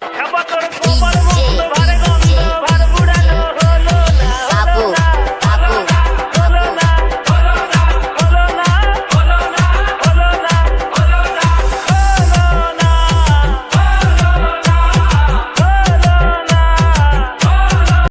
Kapatıyorum bombanı.